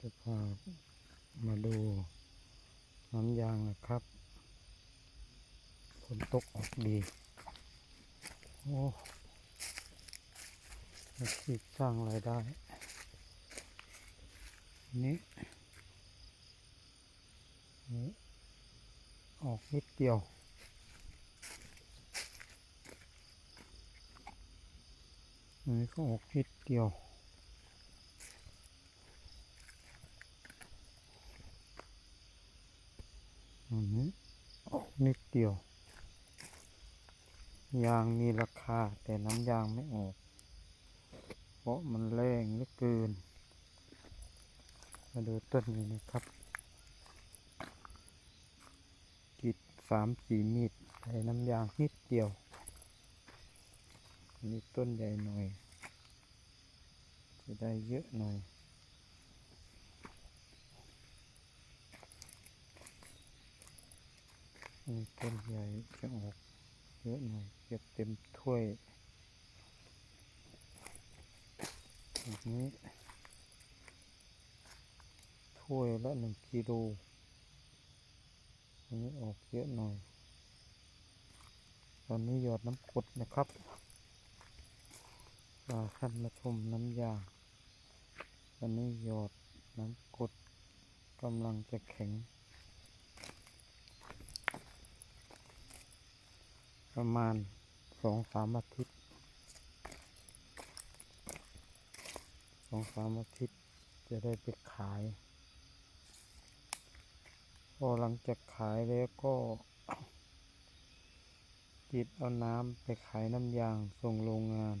จะพามาดูน้ำยางนะครับฝนตกออกดี โอ้อาชีพสร้างรายได้ นี่นี่ออกนิดเดียวนนี้ก็ออกนิดเดียว อันนี้ออกนิดเดียว ยางมีราคา แต่น้ำยางไม่ออก เพราะมันแรงเหลือเกิน มาดูต้นนี้นะครับกรีดสามสี่มีดใส่น้ำยางนิดเดียวอันนี้ต้นใหญ่หน่อย จะได้เยอะหน่อย อันนี้ ต้นใหญ่จะออกเยอะหน่อยเก็บเต็มถ้วยแบบนี้ถ้วยละหนึ่งกิโลอันนี้ออกเยอะหน่อย ตอนนี้หยอดน้ำกดนะครับพาท่านมาชมน้ำยาตอนนี้หยอดน้ำกดกำลังจะแข็ง ประมาณสองสามอาทิตย์สองสามอาทิตย์จะได้ไปขาย พอหลังจากขายแล้วก็จิตเอาน้ำไปขายน้ำยางส่งโรงงาน